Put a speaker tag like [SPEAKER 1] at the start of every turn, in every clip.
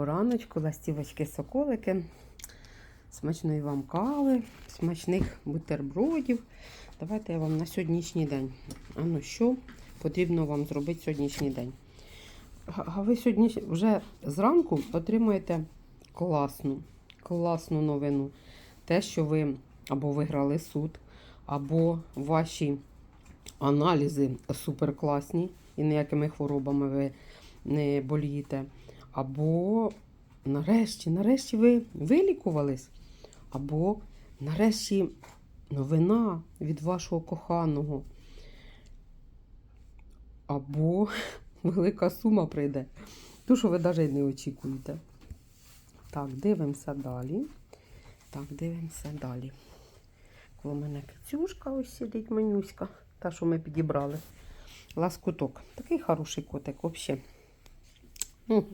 [SPEAKER 1] Раночку, ластівочки, соколики, смачної вам кави, смачних бутербродів. Давайте я вам на сьогоднішній день. А ну що потрібно вам зробити сьогоднішній день? А а ви сьогодні вже зранку отримаєте класну, класну новину. Те, що ви або виграли суд, або ваші аналізи суперкласні і ніякими хворобами ви не болієте. Або нарешті, нарешті ви вилікувались, або нарешті новина від вашого коханого, або велика сума прийде. Ту, що ви навіть не очікуєте. Так, дивимося далі. Так, дивимося далі. Коло мене кицюшка ось сидить манюська, та, що ми підібрали. Ласкуток. Такий хороший котик взагалі. Ну,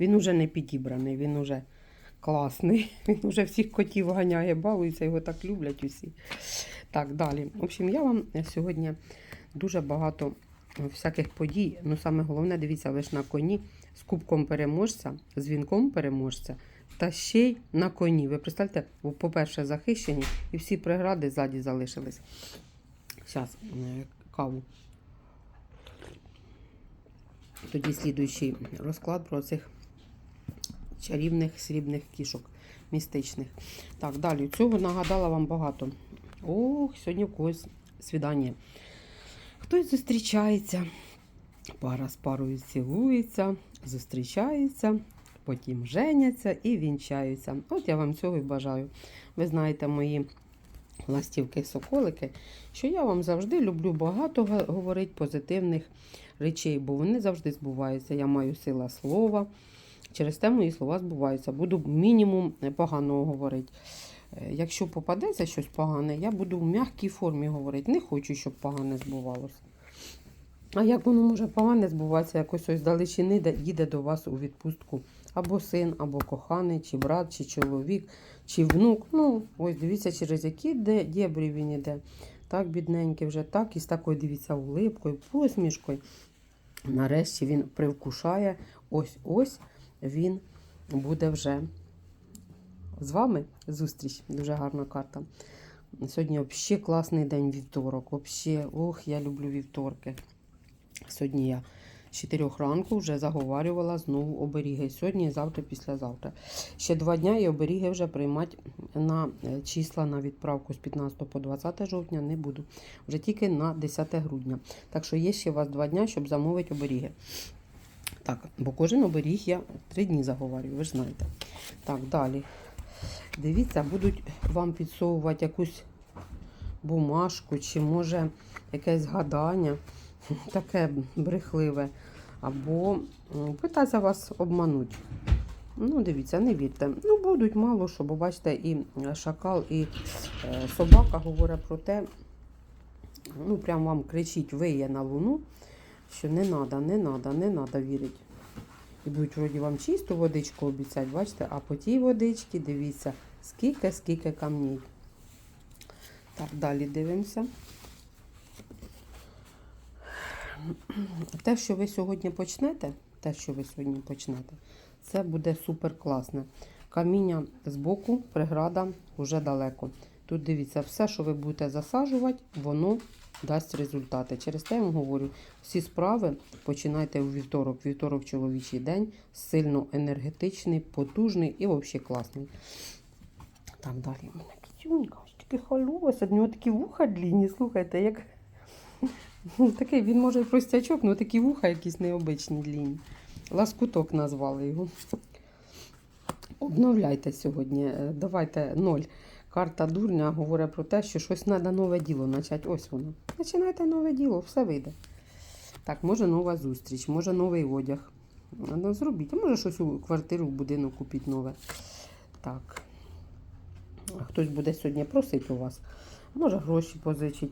[SPEAKER 1] він уже не підібраний, він уже класний. Він уже всіх котів ганяє, балується, його так люблять усі. Так, далі. В общем, я вам сьогодні дуже багато всяких подій. Ну, саме головне, дивіться, ж на коні з кубком переможця, з вінком переможця. Та ще й на коні. Ви представте, по-перше, захищені і всі прегради ззаді залишились. Зараз каву. Тоді слідуючий розклад про цих чарівних срібних кішок містичних. Так, далі. Цього нагадала вам багато. Ох, сьогодні в когось свідання. Хтось зустрічається, пара з парою цілується, зустрічається, потім женяться і вінчаються. От я вам цього і бажаю. Ви знаєте, мої ластівки-соколики, що я вам завжди люблю багато говорити позитивних речей, бо вони завжди збуваються. Я маю сила слова. Через те мої слова збуваються. Буду мінімум поганого говорити. Е, Якщо попадеться щось погане, я буду в м'якій формі говорити. Не хочу, щоб погане збувалося. А як воно може погане збуватися, якось ось далечини де- їде до вас у відпустку або син, або коханий, чи брат, чи чоловік, чи внук. Ну, ось дивіться, через які дєбрі він іде. Так, бідненький вже так, і з такою, дивіться, улипкою, посмішкою. Нарешті він привкушає. Ось-ось він буде вже з вами зустріч. Дуже гарна карта. Сьогодні взагалі класний день вівторок. Вообще, ох, я люблю вівторки. Сьогодні я з 4 ранку вже заговарювала знову оберіги. Сьогодні, і завтра, післязавтра. Ще два дня і оберіги вже приймати на е, числа на відправку з 15 по 20 жовтня не буду. Вже тільки на 10 грудня. Так що є ще у вас два дня, щоб замовити оберіги. Так, бо кожен оберіг я три дні заговарюю, ви ж знаєте. Так, далі. Дивіться, будуть вам підсовувати якусь бумажку, чи може якесь гадання, таке брехливе, або питатися вас обмануть. Ну, дивіться, не вірте. Ну, будуть мало що, бо бачите, і шакал, і е, собака говорять про те, ну, прям вам кричить, виє на луну, що не треба, не треба, не треба вірити. І будуть вроді вам чисту водичку обіцяти, бачите, а по тій водичці, дивіться, скільки, скільки камней. Так, далі дивимося. Те, що ви сьогодні почнете, те, що ви сьогодні почнете, це буде супер класне. Каміння з боку, преграда вже далеко. Тут дивіться, все, що ви будете засаджувати, воно дасть результати. Через те я вам говорю, всі справи починайте у вівторок. Вівторок чоловічий день, сильно енергетичний, потужний і взагалі класний. Так, далі. У мене кітюнька, ось таке халювася, в нього такі вуха длінні, слухайте, як. Такий, він може простячок, але такі вуха якісь необичні длінні. Ласкуток назвали його. Обновляйте сьогодні. Е, Давайте ноль. Карта дурня говорить про те, що щось треба нове діло почати. Ось воно. Починайте нове діло, все вийде. Так, може нова зустріч, може новий одяг. Ну, зробіть. А може щось у квартиру, в будинок купити нове. Так. Хтось буде сьогодні просити у вас. Може гроші позичить.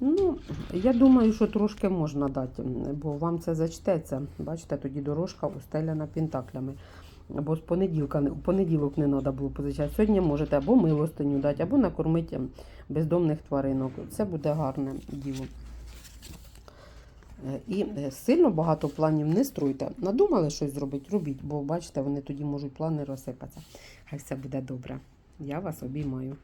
[SPEAKER 1] Ну, я думаю, що трошки можна дати, бо вам це зачтеться. Бачите, тоді дорожка устеляна пентаклями. Або з понеділка, в понеділок не треба було позичати. Сьогодні можете або милостиню дати, або накормити бездомних тваринок. Це буде гарне діло. Е, І е, сильно багато планів не струйте. Надумали щось зробити, робіть, бо бачите, вони тоді можуть плани розсипатися. Хай все буде добре. Я вас обіймаю.